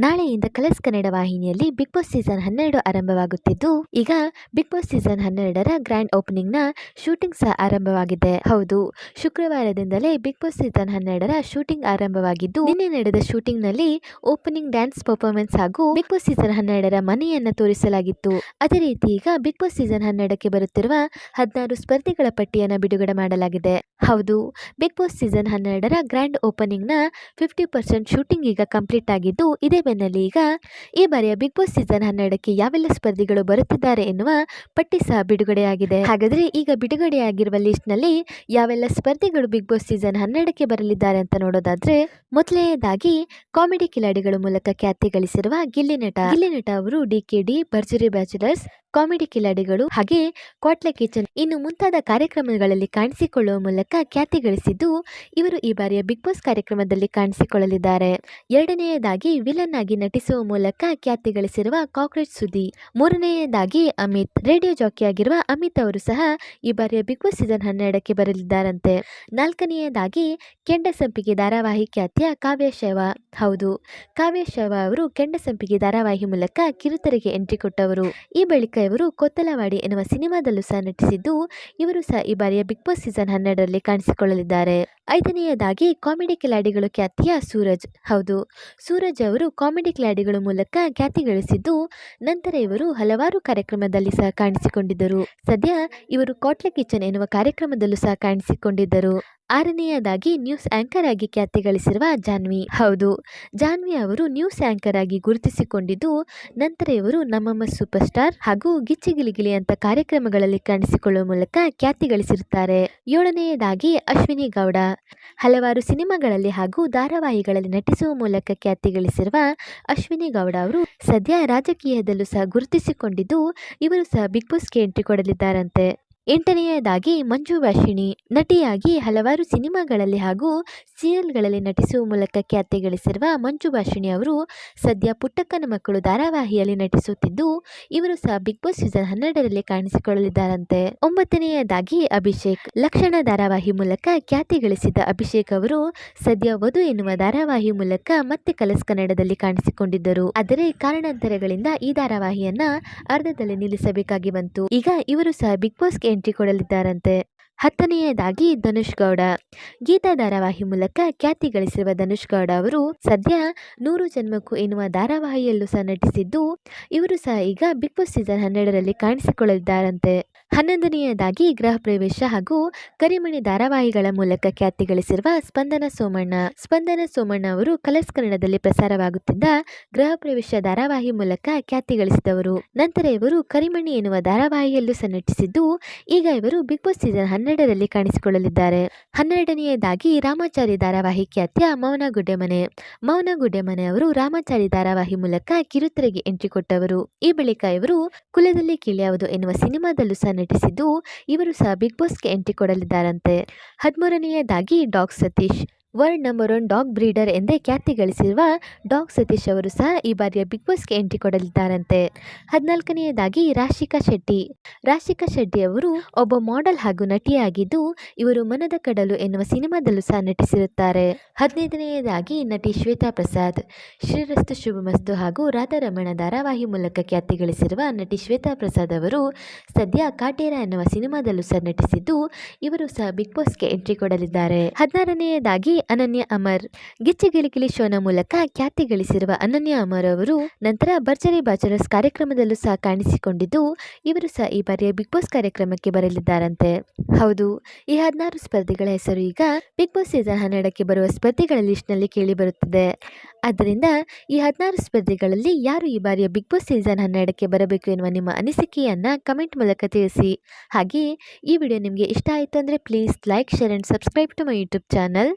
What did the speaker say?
ನಾಳೆಯಿಂದ ಕಲರ್ಸ್ ಕನ್ನಡ ವಾಹಿನಿಯಲ್ಲಿ big Boss season ಹನ್ನೆರಡು ಆರಂಭವಾಗುತ್ತಿದ್ದು, ಈಗ ಬಿಗ್ ಬಾಸ್ ಸೀಸನ್ ಹನ್ನೆರಡರ ಗ್ರ್ಯಾಂಡ್ ಓಪನಿಂಗ್ನ ಶೂಟಿಂಗ್ ಸಹ ಆರಂಭವಾಗಿದೆ. ಹೌದು, ಶುಕ್ರವಾರದಿಂದಲೇ ಬಿಗ್ ಬಾಸ್ ಸೀಸನ್ ಹನ್ನೆರಡರ ಶೂಟಿಂಗ್ ಆರಂಭವಾಗಿದ್ದು, ನಿನ್ನೆ ನಡೆದ ಶೂಟಿಂಗ್ನಲ್ಲಿ ಓಪನಿಂಗ್ ಡ್ಯಾನ್ಸ್ ಪರ್ಫಾರ್ಮೆನ್ಸ್ ಹಾಗೂ ಬಿಗ್ ಬಾಸ್ ಸೀಸನ್ ಹನ್ನೆರಡರ ಮನೆಯನ್ನ ತೋರಿಸಲಾಗಿತ್ತು. ಅದೇ ರೀತಿ ಈಗ ಬಿಗ್ ಬಾಸ್ ಸೀಸನ್ ಹನ್ನೆರಡಕ್ಕೆ ಬರುತ್ತಿರುವ ಹದಿನಾರು ಸ್ಪರ್ಧಿಗಳ ಪಟ್ಟಿಯನ್ನು ಬಿಡುಗಡೆ ಮಾಡಲಾಗಿದೆ. ಹೌದು, ಬಿಗ್ ಬಾಸ್ ಸೀಸನ್ ಹನ್ನೆರಡರ ಗ್ರ್ಯಾಂಡ್ ಓಪನಿಂಗ್ನ ಫಿಫ್ಟಿ ಪರ್ಸೆಂಟ್ ಶೂಟಿಂಗ್ ಈಗ ಕಂಪ್ಲೀಟ್ ಆಗಿದ್ದು, ಇದೇ ಬೆನ್ನಲ್ಲಿ ಈಗ ಈ ಬಾರಿಯ ಬಿಗ್ ಬಾಸ್ ಸೀಸನ್ ಹನ್ನೆರಡಕ್ಕೆ ಯಾವೆಲ್ಲ ಸ್ಪರ್ಧಿಗಳು ಬರುತ್ತಿದ್ದಾರೆ ಎನ್ನುವ ಪಟ್ಟಿ ಸಹ ಬಿಡುಗಡೆಯಾಗಿದೆ. ಹಾಗಾದ್ರೆ ಈಗ ಬಿಡುಗಡೆಯಾಗಿರುವ ಲಿಸ್ಟ್ನಲ್ಲಿ ಯಾವೆಲ್ಲ ಸ್ಪರ್ಧಿಗಳು ಬಿಗ್ ಬಾಸ್ ಸೀಸನ್ ಹನ್ನೆರಡಕ್ಕೆ ಬರಲಿದ್ದಾರೆ ಅಂತ ನೋಡೋದಾದ್ರೆ ಮೊದಲನೆಯದಾಗಿ ಕಾಮಿಡಿ ಕಿಲಾಡಿಗಳ ಮೂಲಕ ಖ್ಯಾತಿ ಗಳಿಸಿರುವ ಗಿಲ್ಲಿ ನಟ. ಗಿಲ್ಲಿ ನಟ ಅವರು ಡಿಕೆಡಿ ಭರ್ಜರಿ ಬ್ಯಾಚುಲರ್ಸ್ ಕಾಮಿಡಿ ಕಿಲಾಡಿಗಳು ಹಾಗೆ ಕ್ವಾಟ್ಲೆ ಕಿಚನ್ ಇನ್ನು ಮುಂತಾದ ಕಾರ್ಯಕ್ರಮಗಳಲ್ಲಿ ಕಾಣಿಸಿಕೊಳ್ಳುವ ಮೂಲಕ ಖ್ಯಾತಿ ಗಳಿಸಿದ್ದು ಇವರು ಈ ಬಾರಿಯ ಬಿಗ್ ಬಾಸ್ ಕಾರ್ಯಕ್ರಮದಲ್ಲಿ ಕಾಣಿಸಿಕೊಳ್ಳಲಿದ್ದಾರೆ. ಎರಡನೆಯದಾಗಿ ವಿಲನ್ ಆಗಿ ನಟಿಸುವ ಮೂಲಕ ಖ್ಯಾತಿ ಗಳಿಸಿರುವ ಕಾಕ್ರೋಚ್ ಸುದ್ದಿ ಮೂರನೆಯದಾಗಿ ಅಮಿತ್, ರೇಡಿಯೋ ಜಾಕಿ ಆಗಿರುವ ಅಮಿತ್ ಅವರು ಸಹ ಈ ಬಾರಿಯ ಬಿಗ್ ಬಾಸ್ ಸೀಸನ್ ಹನ್ನೆರಡಕ್ಕೆ ಬರಲಿದ್ದಾರಂತೆ. ನಾಲ್ಕನೆಯದಾಗಿ ಕೆಂಡ ಸಂಪಿಗೆ ಧಾರಾವಾಹಿ ಖ್ಯಾತಿಯ ಕಾವ್ಯ ಶೈವ. ಹೌದು, ಕಾವ್ಯ ಶೈವ ಅವರು ಕೆಂಡ ಸಂಪಿಗೆ ಧಾರಾವಾಹಿ ಮೂಲಕ ಕಿರುತೆರೆಗೆ ಎಂಟ್ರಿ ಕೊಟ್ಟವರು. ಈ ಬಳಿಕ ಇವರು ಕೊತ್ತಲವಾಡಿ ಎನ್ನುವ ಸಿನಿಮಾದಲ್ಲೂ ಸಹ ನಟಿಸಿದ್ದು, ಇವರು ಸಹ ಈ ಬಾರಿಯ ಬಿಗ್ ಬಾಸ್ ಸೀಸನ್ ಹನ್ನೆರಡರಲ್ಲಿ ಕಾಣಿಸಿಕೊಳ್ಳಲಿದ್ದಾರೆ. ಐದನೆಯದಾಗಿ ಕಾಮಿಡಿ ಕಿಲಾಡಿಗಳು ಖ್ಯಾತಿಯ ಸೂರಜ್. ಹೌದು, ಸೂರಜ್ ಅವರು ಕಾಮಿಡಿ ಕಿಲಾಡಿಗಳ ಮೂಲಕ ಖ್ಯಾತಿ ಗಳಿಸಿದ್ದು, ನಂತರ ಇವರು ಹಲವಾರು ಕಾರ್ಯಕ್ರಮದಲ್ಲಿ ಸಹ ಕಾಣಿಸಿಕೊಂಡಿದ್ದರು. ಸದ್ಯ ಇವರು ಕಾಟ್ಲೆ ಕಿಚನ್ ಎನ್ನುವ ಕಾರ್ಯಕ್ರಮದಲ್ಲೂ ಸಹ ಕಾಣಿಸಿಕೊಂಡಿದ್ದರು. ಆರನೆಯದಾಗಿ ನ್ಯೂಸ್ ಆಂಕರ್ ಆಗಿ ಖ್ಯಾತಿ ಗಳಿಸಿರುವ ಜಾನ್ವಿ. ಹೌದು, ಜಾನ್ವಿ ಅವರು ನ್ಯೂಸ್ ಆಂಕರ್ ಆಗಿ ಗುರುತಿಸಿಕೊಂಡಿದ್ದು, ನಂತರ ಇವರು ನಮ್ಮಮ್ಮ ಸೂಪರ್ ಸ್ಟಾರ್ ಹಾಗೂ ಗಿಚ್ಚಿ ಗಿಲಿಗಿಲಿ ಅಂತ ಕಾರ್ಯಕ್ರಮಗಳಲ್ಲಿ ಕಾಣಿಸಿಕೊಳ್ಳುವ ಮೂಲಕ ಖ್ಯಾತಿ ಗಳಿಸಿರುತ್ತಾರೆ. ಏಳನೆಯದಾಗಿ ಅಶ್ವಿನಿ ಗೌಡ. ಹಲವಾರು ಸಿನಿಮಾಗಳಲ್ಲಿ ಹಾಗೂ ಧಾರಾವಾಹಿಗಳಲ್ಲಿ ನಟಿಸುವ ಮೂಲಕ ಖ್ಯಾತಿ ಗಳಿಸಿರುವ ಅಶ್ವಿನಿ ಗೌಡ ಅವರು ಸದ್ಯ ರಾಜಕೀಯದಲ್ಲೂ ಸಹ ಗುರುತಿಸಿಕೊಂಡಿದ್ದು, ಇವರು ಸಹ ಬಿಗ್ ಬಾಸ್ಗೆ ಎಂಟ್ರಿ ಕೊಡಲಿದ್ದಾರಂತೆ. ಎಂಟನೆಯದಾಗಿ ಮಂಜು ಭಾಷಿಣಿ ನಟಿಯಾಗಿ ಹಲವಾರು ಸಿನಿಮಾಗಳಲ್ಲಿ ಹಾಗೂ ಸೀರಿಯಲ್ಗಳಲ್ಲಿ ನಟಿಸುವ ಮೂಲಕ ಖ್ಯಾತಿ ಗಳಿಸಿರುವ ಮಂಜು ಭಾಷಿಣಿ ಅವರು ಸದ್ಯ ಪುಟ್ಟಕ್ಕನ ಮಕ್ಕಳು ಧಾರಾವಾಹಿಯಲ್ಲಿ ನಟಿಸುತ್ತಿದ್ದು, ಇವರು ಸಹ ಬಿಗ್ ಬಾಸ್ ಸೀಸನ್ ಹನ್ನೆರಡರಲ್ಲಿ ಕಾಣಿಸಿಕೊಳ್ಳಲಿದ್ದಾರಂತೆ. ಒಂಬತ್ತನೆಯದಾಗಿ ಅಭಿಷೇಕ್. ಲಕ್ಷಣ ಧಾರಾವಾಹಿ ಮೂಲಕ ಖ್ಯಾತಿ ಗಳಿಸಿದ ಅಭಿಷೇಕ್ ಅವರು ಸದ್ಯ ವಧು ಎನ್ನುವ ಧಾರಾವಾಹಿ ಮೂಲಕ ಮತ್ತೆ ಕಲಸ್ ಕನ್ನಡದಲ್ಲಿ ಕಾಣಿಸಿಕೊಂಡಿದ್ದರು. ಆದರೆ ಕಾರಣಾಂತರಗಳಿಂದ ಈ ಧಾರಾವಾಹಿಯನ್ನ ಅರ್ಧದಲ್ಲಿ ನಿಲ್ಲಿಸಬೇಕಾಗಿ ಬಂತು. ಈಗ ಇವರು ಸಹ ಬಿಗ್ ಬಾಸ್ಗೆ ಎಂಟ್ರಿ ಕೊಡಲಿದ್ದಾರಂತೆ. ಹತ್ತನೆಯದಾಗಿ ಧನುಷ್ ಗೌಡ. ಗೀತಾ ಧಾರಾವಾಹಿ ಮೂಲಕ ಖ್ಯಾತಿ ಗಳಿಸಿರುವ ಧನುಷ್ ಗೌಡ ಅವರು ಸದ್ಯ ನೂರು ಜನ್ಮಕ್ಕೂ ಎನ್ನುವ ಧಾರಾವಾಹಿಯಲ್ಲೂ ಸಹ ನಟಿಸಿದ್ದು, ಇವರು ಸಹ ಈಗ ಬಿಗ್ ಬಾಸ್ ಸೀಸನ್ ಹನ್ನೆರಡರಲ್ಲಿ ಕಾಣಿಸಿಕೊಳ್ಳಲಿದ್ದಾರಂತೆ. ಹನ್ನೊಂದನೆಯದಾಗಿ ಗೃಹ ಪ್ರವೇಶ ಹಾಗೂ ಕರಿಮಣಿ ಧಾರಾವಾಹಿಗಳ ಮೂಲಕ ಖ್ಯಾತಿ ಗಳಿಸಿರುವ ಸ್ಪಂದನ ಸೋಮಣ್ಣ. ಸ್ಪಂದನ ಸೋಮಣ್ಣ ಅವರು ಕಲರ್ಸ್ ಕನ್ನಡದಲ್ಲಿ ಪ್ರಸಾರವಾಗುತ್ತಿದ್ದ ಗೃಹ ಪ್ರವೇಶ ಧಾರಾವಾಹಿ ಮೂಲಕ ಖ್ಯಾತಿ ಗಳಿಸಿದವರು. ನಂತರ ಇವರು ಕರಿಮಣಿ ಎನ್ನುವ ಧಾರಾವಾಹಿಯಲ್ಲೂ ಸನ್ನಟಿಸಿದ್ದು ಈಗ ಇವರು ಬಿಗ್ ಬಾಸ್ ಸೀಸನ್ ಹನ್ನೆರಡರಲ್ಲಿ ಕಾಣಿಸಿಕೊಳ್ಳಲಿದ್ದಾರೆ. ಹನ್ನೆರಡನೆಯದಾಗಿ ರಾಮಾಚಾರಿ ಧಾರಾವಾಹಿ ಖ್ಯಾತಿಯ ಮೌನ ಗುಡ್ಡೆಮನೆ. ಮೌನ ಗುಡ್ಡೆಮನೆ ಅವರು ರಾಮಾಚಾರಿ ಧಾರಾವಾಹಿ ಮೂಲಕ ಕಿರುತೆರೆಗೆ ಎಂಟ್ರಿ ಕೊಟ್ಟವರು. ಈ ಬಳಿಕ ಇವರು ಕುಲದಲ್ಲಿ ಕೀಳ್ಯಾವುದು ಎನ್ನುವ ಸಿನಿಮಾದಲ್ಲೂ ಸಹ ನಟಿಸಿದ್ದು ಇವರು ಸಹ ಬಿಗ್ ಬಾಸ್ಗೆ ಎಂಟ್ರಿ ಕೊಡಲಿದ್ದಾರಂತೆ. ಹದಿಮೂರನೆಯದಾಗಿ dog Satish world number one dog breeder ಎಂದೇ ಖ್ಯಾತಿ ಗಳಿಸಿರುವ ಡಾಗ್ ಸತೀಶ್ ಅವರು ಸಹ ಈ ಬಾರಿಯ ಬಿಗ್ ಬಾಸ್ಗೆ ಎಂಟ್ರಿ ಕೊಡಲಿದ್ದಾರಂತೆ. ಹದಿನಾಲ್ಕನೆಯದಾಗಿ ರಾಶಿಕಾ ಶೆಟ್ಟಿ. ರಾಶಿಕಾ ಶೆಟ್ಟಿ ಅವರು ಒಬ್ಬ ಮಾಡೆಲ್ ಹಾಗೂ ನಟಿಯಾಗಿದ್ದು, ಇವರು ಮನದ ಕಡಲು ಎನ್ನುವ ಸಿನಿಮಾದಲ್ಲೂ ಸಹ ನಟಿಸಿರುತ್ತಾರೆ. ಹದಿನೈದನೆಯದಾಗಿ ನಟಿ ಶ್ವೇತಾ ಪ್ರಸಾದ್. ಶ್ರೀರಸ್ತು ಶುಭಮಸ್ತು ಹಾಗೂ ರಾಧಾರಮಣ ಧಾರಾವಾಹಿ ಮೂಲಕ ಖ್ಯಾತಿ ಗಳಿಸಿರುವ ನಟಿ ಶ್ವೇತಾ ಪ್ರಸಾದ್ ಅವರು ಸದ್ಯ ಕಾಟೇರ ಎನ್ನುವ ಸಿನಿಮಾದಲ್ಲೂ ಸಹ ನಟಿಸಿದ್ದು, ಇವರು ಸಹ ಬಿಗ್ ಬಾಸ್ಗೆ ಎಂಟ್ರಿ ಕೊಡಲಿದ್ದಾರೆ. ಹದಿನಾರನೆಯದಾಗಿ ಅನನ್ಯ ಅಮರ್. ಗಿಚ್ಚಿ ಗಿಲಿಗಿಲಿ ಶೋನ ಮೂಲಕ ಖ್ಯಾತಿ ಗಳಿಸಿರುವ ಅನನ್ಯ ಅಮರ್ ಅವರು ನಂತರ ಭರ್ಜರಿ ಬಾಚರಸ್ ಕಾರ್ಯಕ್ರಮದಲ್ಲೂ ಸಹ ಕಾಣಿಸಿಕೊಂಡಿದ್ದು, ಇವರು ಸಹ ಈ ಬಾರಿಯ ಬಿಗ್ ಬಾಸ್ ಕಾರ್ಯಕ್ರಮಕ್ಕೆ ಬರಲಿದ್ದಾರಂತೆ. ಹೌದು, ಈ ಹದಿನಾರು ಸ್ಪರ್ಧಿಗಳ ಹೆಸರು ಈಗ ಬಿಗ್ ಬಾಸ್ ಸೀಸನ್ ಹನ್ನೆರಡಕ್ಕೆ ಬರುವ ಸ್ಪರ್ಧಿಗಳ ಲಿಸ್ಟ್ನಲ್ಲಿ ಕೇಳಿ ಬರುತ್ತಿದೆ. ಆದ್ದರಿಂದ ಈ ಹದಿನಾರು ಸ್ಪರ್ಧಿಗಳಲ್ಲಿ ಯಾರು ಈ ಬಾರಿಯ ಬಿಗ್ ಬಾಸ್ ಸೀಸನ್ ಹನ್ನೆರಡಕ್ಕೆ ಬರಬೇಕು ಎನ್ನುವ ನಿಮ್ಮ ಅನಿಸಿಕೆಯನ್ನು ಕಮೆಂಟ್ ಮೂಲಕ ತಿಳಿಸಿ. ಹಾಗೆ ಈ ವಿಡಿಯೋ ನಿಮಗೆ ಇಷ್ಟ ಆಯಿತು ಅಂದರೆ please like, share and subscribe to my YouTube channel.